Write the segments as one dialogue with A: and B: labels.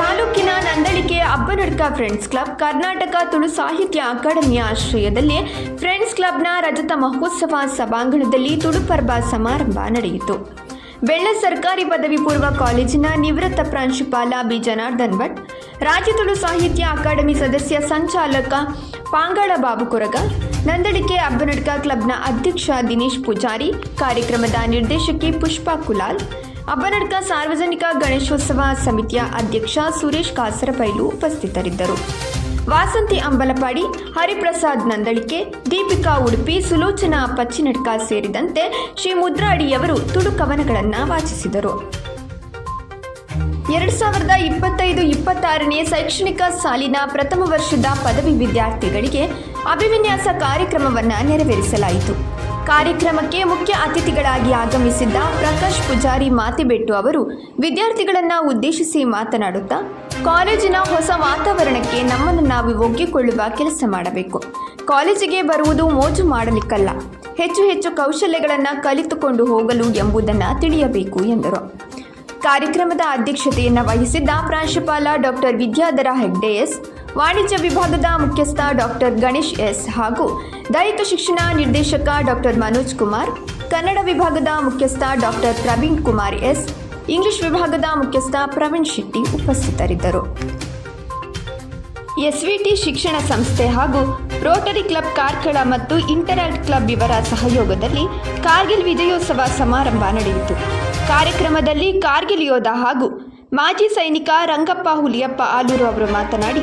A: ತಾಲೂಕಿನ Nandalike Abbanadka friends club Karnataka Tulu ಸಾಹಿತ್ಯ ಅಕಾಡೆಮಿಯ ಆಶ್ರಯದಲ್ಲಿ ಫ್ರೆಂಡ್ಸ್ ಕ್ಲಬ್ನ ರಜತ ಮಹೋತ್ಸವ ಸಭಾಂಗಣದಲ್ಲಿ ತುಳು ಸಮಾರಂಭ ನಡೆಯಿತು ಬೆಳ್ಳ ಸರ್ಕಾರಿ ಪದವಿ ಪೂರ್ವ ಕಾಲೇಜಿನ ನಿವೃತ್ತ ಪ್ರಾಂಶುಪಾಲ ಬಿ ಜನಾರ್ದನ್ ಭಟ್ ರಾಜ್ಯ ತುಳು ಸಾಹಿತ್ಯ ಅಕಾಡೆಮಿ ಸದಸ್ಯ ಸಂಚಾಲಕ ಪಾಂಗಳ ಬಾಬು ಕೊರಗ ನಂದಳಿಕೆ ಅಬ್ಬನಡ್ಕ ಕ್ಲಬ್ನ ಅಧ್ಯಕ್ಷ ದಿನೇಶ್ ಪೂಜಾರಿ ಕಾರ್ಯಕ್ರಮದ ನಿರ್ದೇಶಕಿ ಪುಷ್ಪಾ ಕುಲಾಲ್ ಅಬ್ಬನಡ್ಕ ಸಾರ್ವಜನಿಕ ಗಣೇಶೋತ್ಸವ ಸಮಿತಿಯ ಅಧ್ಯಕ್ಷ ಸುರೇಶ್ ಕಾಸರಪೈಲು ಉಪಸ್ಥಿತರಿದ್ದರು ವಾಸಂತಿ ಅಂಬಲಪಾಡಿ ಹರಿಪ್ರಸಾದ್ ನಂದಳಿಕೆ ದೀಪಿಕಾ ಉಡುಪಿ ಸುಲೋಚನಾ ಪಚ್ಚಿನಡ್ಕ ಸೇರಿದಂತೆ ಶ್ರೀ ಮುದ್ರಾಡಿಯವರು ಕವನಗಳನ್ನು ವಾಚಿಸಿದರು ಎರಡು ಸಾವಿರದ ಇಪ್ಪತ್ತೈದು ಇಪ್ಪತ್ತಾರನೇ ಶೈಕ್ಷಣಿಕ ಸಾಲಿನ ಪ್ರಥಮ ವರ್ಷದ ಪದವಿ ವಿದ್ಯಾರ್ಥಿಗಳಿಗೆ ಅಭಿವಿನ್ಯಾಸ ಕಾರ್ಯಕ್ರಮವನ್ನು ನೆರವೇರಿಸಲಾಯಿತು ಕಾರ್ಯಕ್ರಮಕ್ಕೆ ಮುಖ್ಯ ಅತಿಥಿಗಳಾಗಿ ಆಗಮಿಸಿದ್ದ ಪ್ರಕಾಶ್ ಪೂಜಾರಿ ಮಾತಿಬೆಟ್ಟು ಅವರು ವಿದ್ಯಾರ್ಥಿಗಳನ್ನು ಉದ್ದೇಶಿಸಿ ಮಾತನಾಡುತ್ತಾ ಕಾಲೇಜಿನ ಹೊಸ ವಾತಾವರಣಕ್ಕೆ ನಮ್ಮನ್ನು ನಾವು ಒಗ್ಗಿಕೊಳ್ಳುವ ಕೆಲಸ ಮಾಡಬೇಕು ಕಾಲೇಜಿಗೆ ಬರುವುದು ಮೋಜು ಮಾಡಲಿಕ್ಕಲ್ಲ ಹೆಚ್ಚು ಹೆಚ್ಚು ಕೌಶಲ್ಯಗಳನ್ನು ಕಲಿತುಕೊಂಡು ಹೋಗಲು ಎಂಬುದನ್ನು ತಿಳಿಯಬೇಕು ಎಂದರು ಕಾರ್ಯಕ್ರಮದ ಅಧ್ಯಕ್ಷತೆಯನ್ನು ವಹಿಸಿದ್ದ ಪ್ರಾಂಶುಪಾಲ ಡಾಕ್ಟರ್ ವಿದ್ಯಾಧರ ಹೆಗ್ಡೆ ಎಸ್ ವಾಣಿಜ್ಯ ವಿಭಾಗದ ಮುಖ್ಯಸ್ಥ ಡಾಕ್ಟರ್ ಗಣೇಶ್ ಎಸ್ ಹಾಗೂ ದೈಹಿಕ ಶಿಕ್ಷಣ ನಿರ್ದೇಶಕ ಡಾಕ್ಟರ್ ಮನೋಜ್ ಕುಮಾರ್ ಕನ್ನಡ ವಿಭಾಗದ ಮುಖ್ಯಸ್ಥ doctor Praveen Kumar S English ವಿಭಾಗದ ಮುಖ್ಯಸ್ಥ ಪ್ರವೀಣ್ ಶೆಟ್ಟಿ ಉಪಸ್ಥಿತರಿದ್ದರು ಎಸ್ವಿಟಿ ಶಿಕ್ಷಣ ಸಂಸ್ಥೆ ಹಾಗೂ ರೋಟರಿ ಕ್ಲಬ್ ಕಾರ್ಕಳ ಮತ್ತು ಇಂಟರಾಕ್ಟ್ ಕ್ಲಬ್ ಇವರ ಸಹಯೋಗದಲ್ಲಿ ಕಾರ್ಗಿಲ್ ವಿಜಯೋತ್ಸವ ಸಮಾರಂಭ ನಡೆಯಿತು ಕಾರ್ಯಕ್ರಮದಲ್ಲಿ ಕಾರ್ಗಿಲ್ ಯೋಧ ಹಾಗೂ ಮಾಜಿ ಸೈನಿಕ ರಂಗಪ್ಪ ಹುಲಿಯಪ್ಪ ಆಲೂರು ಅವರು ಮಾತನಾಡಿ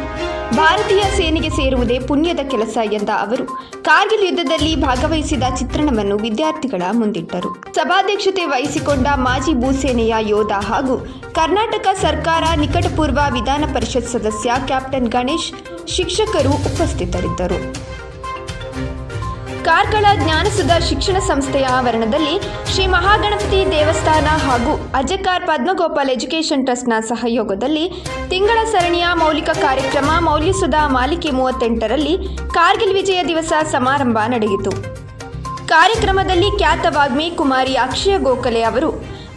A: ಭಾರತೀಯ ಸೇನೆಗೆ ಸೇರುವುದೇ ಪುಣ್ಯದ ಕೆಲಸ ಎಂದ ಅವರು ಕಾರ್ಗಿಲ್ ಯುದ್ಧದಲ್ಲಿ ಭಾಗವಹಿಸಿದ ಚಿತ್ರಣವನ್ನು ವಿದ್ಯಾರ್ಥಿಗಳ ಮುಂದಿಟ್ಟರು ಸಭಾಧ್ಯಕ್ಷತೆ ವಹಿಸಿಕೊಂಡ ಮಾಜಿ ಭೂಸೇನೆಯ ಯೋಧ ಹಾಗೂ ಕರ್ನಾಟಕ ಸರ್ಕಾರ ನಿಕಟಪೂರ್ವ ವಿಧಾನ ಪರಿಷತ್ ಸದಸ್ಯ ಕ್ಯಾಪ್ಟನ್ ಗಣೇಶ್ ಶಿಕ್ಷಕರು ಉಪಸ್ಥಿತರಿದ್ದರು ಕಾರ್ಕಳ ಜ್ಞಾನಸುಧ ಶಿಕ್ಷಣ ಸಂಸ್ಥೆಯ ಆವರಣದಲ್ಲಿ ಶ್ರೀ ಮಹಾಗಣಪತಿ ದೇವಸ್ಥಾನ ಹಾಗೂ ಅಜಕಾರ್ ಪದ್ಮಗೋಪಾಲ್ ಎಜುಕೇಷನ್ ಟ್ರಸ್ಟ್ನ ಸಹಯೋಗದಲ್ಲಿ ತಿಂಗಳ ಸರಣಿಯ ಮೌಲಿಕ ಕಾರ್ಯಕ್ರಮ ಮೌಲ್ಯಸುಧ ಮಾಲಿಕೆ ಮೂವತ್ತೆಂಟರಲ್ಲಿ ಕಾರ್ಗಿಲ್ ವಿಜಯ ದಿವಸ ಸಮಾರಂಭ ನಡೆಯಿತು ಕಾರ್ಯಕ್ರಮದಲ್ಲಿ ಖ್ಯಾತ ವಾಗ್ಮಿ ಕುಮಾರಿ ಅಕ್ಷಯ ಗೋಖಲೆ ಅವರು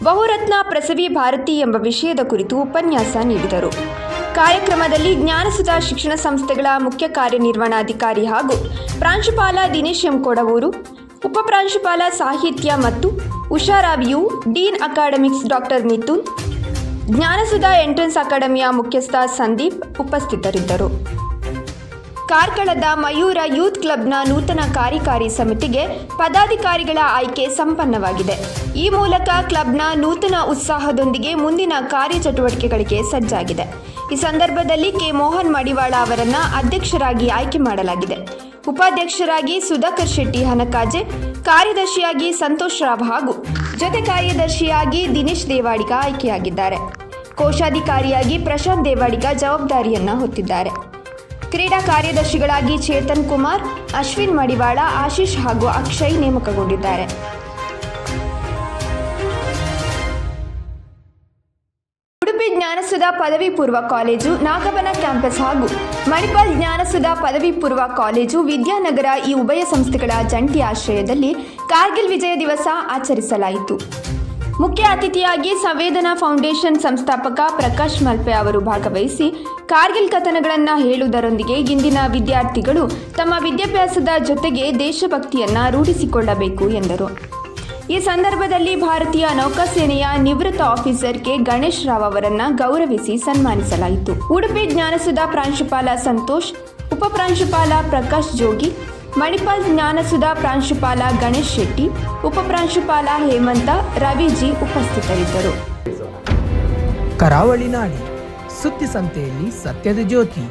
A: ಬಹುರತ್ನ ಪ್ರಸವಿ ಭಾರತಿ ಎಂಬ ವಿಷಯದ ಕುರಿತು ಉಪನ್ಯಾಸ ನೀಡಿದರು ಕಾರ್ಯಕ್ರಮದಲ್ಲಿ ಜ್ಞಾನಸುತ ಶಿಕ್ಷಣ ಸಂಸ್ಥೆಗಳ ಮುಖ್ಯ ಕಾರ್ಯನಿರ್ವಹಣಾಧಿಕಾರಿ ಹಾಗೂ ಪ್ರಾಂಶುಪಾಲ ದಿನೇಶ್ ಎಂ ಕೊಡವೂರು ಉಪಪ್ರಾಂಶುಪಾಲ ಸಾಹಿತ್ಯ ಮತ್ತು ಉಷಾರಾವಿಯು dean academics doctor Mithun Jnanasudha entrance ಅಕಾಡೆಮಿಯ ಮುಖ್ಯಸ್ಥ ಸಂದೀಪ್ ಉಪಸ್ಥಿತರಿದ್ದರು ಕಾರ್ಕಳದ ಮಯೂರ ಯೂತ್ ಕ್ಲಬ್ನ ನೂತನ ಕಾರ್ಯಕಾರಿ ಸಮಿತಿಗೆ ಪದಾಧಿಕಾರಿಗಳ ಆಯ್ಕೆ ಸಂಪನ್ನವಾಗಿದೆ ಈ ಮೂಲಕ ಕ್ಲಬ್ನ ನೂತನ ಉತ್ಸಾಹದೊಂದಿಗೆ ಮುಂದಿನ ಕಾರ್ಯಚಟುವಟಿಕೆಗಳಿಗೆ ಸಜ್ಜಾಗಿದೆ ಈ ಸಂದರ್ಭದಲ್ಲಿ ಕೆ ಮೋಹನ್ ಮಡಿವಾಳ ಅವರನ್ನು ಅಧ್ಯಕ್ಷರಾಗಿ ಆಯ್ಕೆ ಮಾಡಲಾಗಿದೆ ಉಪಾಧ್ಯಕ್ಷರಾಗಿ ಸುಧಾಕರ್ ಶೆಟ್ಟಿ ಹನಕಾಜೆ ಕಾರ್ಯದರ್ಶಿಯಾಗಿ ಸಂತೋಷ್ ರಾವ್ ಹಾಗೂ ಜೊತೆ ಕಾರ್ಯದರ್ಶಿಯಾಗಿ ದಿನೇಶ್ ದೇವಾಡಿಗ ಆಯ್ಕೆಯಾಗಿದ್ದಾರೆ ಕೋಶಾಧಿಕಾರಿಯಾಗಿ ಪ್ರಶಾಂತ್ ದೇವಾಡಿಗ ಜವಾಬ್ದಾರಿಯನ್ನ ಹೊತ್ತಿದ್ದಾರೆ ಕ್ರೀಡಾ ಕಾರ್ಯದರ್ಶಿಗಳಾಗಿ ಚೇತನ್ ಕುಮಾರ್ ಅಶ್ವಿನ್ ಮಡಿವಾಳ ಆಶೀಶ್ ಹಾಗೂ ಅಕ್ಷಯ್ ನೇಮಕಗೊಂಡಿದ್ದಾರೆ ಉಡುಪಿ ಜ್ಞಾನಸುಧಾ ಪದವಿ ಪೂರ್ವ ಕಾಲೇಜು ನಾಗಬನ ಕ್ಯಾಂಪಸ್ ಹಾಗೂ ಮಣಿಪಾಲ್ ಜ್ಞಾನಸುಧಾ ಪದವಿ ಪೂರ್ವ ಕಾಲೇಜು ವಿದ್ಯಾನಗರ ಈ ಉಭಯ ಸಂಸ್ಥೆಗಳ ಜಂಟಿ ಆಶ್ರಯದಲ್ಲಿ ಕಾರ್ಗಿಲ್ ವಿಜಯ ದಿವಸ ಆಚರಿಸಲಾಯಿತು ಮುಖ್ಯ ಅತಿಥಿಯಾಗಿ ಸಂವೇದನಾ ಫೌಂಡೇಶನ್ ಸಂಸ್ಥಾಪಕ ಪ್ರಕಾಶ್ ಮಲ್ಪೆ ಅವರು ಭಾಗವಹಿಸಿ ಕಾರ್ಗಿಲ್ ಕಥನಗಳನ್ನು ಹೇಳುವುದರೊಂದಿಗೆ ಇಂದಿನ ವಿದ್ಯಾರ್ಥಿಗಳು ತಮ್ಮ ವಿದ್ಯಾಭ್ಯಾಸದ ಜೊತೆಗೆ ದೇಶಭಕ್ತಿಯನ್ನು ರೂಢಿಸಿಕೊಳ್ಳಬೇಕು ಎಂದರು ಈ ಸಂದರ್ಭದಲ್ಲಿ ಭಾರತೀಯ ನೌಕಾಸೇನೆಯ ನಿವೃತ್ತ ಆಫೀಸರ್ ಕೆ ಗಣೇಶ್ ರಾವ್ ಅವರನ್ನ ಗೌರವಿಸಿ ಸನ್ಮಾನಿಸಲಾಯಿತು ಉಡುಪಿ ಜ್ಞಾನಸುಧ ಪ್ರಾಂಶುಪಾಲ ಸಂತೋಷ್ ಉಪಪ್ರಾಂಶುಪಾಲ ಪ್ರಕಾಶ್ ಜೋಗಿ ಮಣಿಪಾಲ್ ಜ್ಞಾನಸುಧಾ ಪ್ರಾಂಶುಪಾಲ ಗಣೇಶ್ ಶೆಟ್ಟಿ ಉಪಪ್ರಾಂಶುಪಾಲ ಹೇಮಂತ ರವಿಜಿ ಉಪಸ್ಥಿತರಿದ್ದರು ಕರಾವಳಿ ನಾಡಿ ಸುದ್ದಿ ಸಂತೆಯಲ್ಲಿ ಸತ್ಯದ ಜ್ಯೋತಿ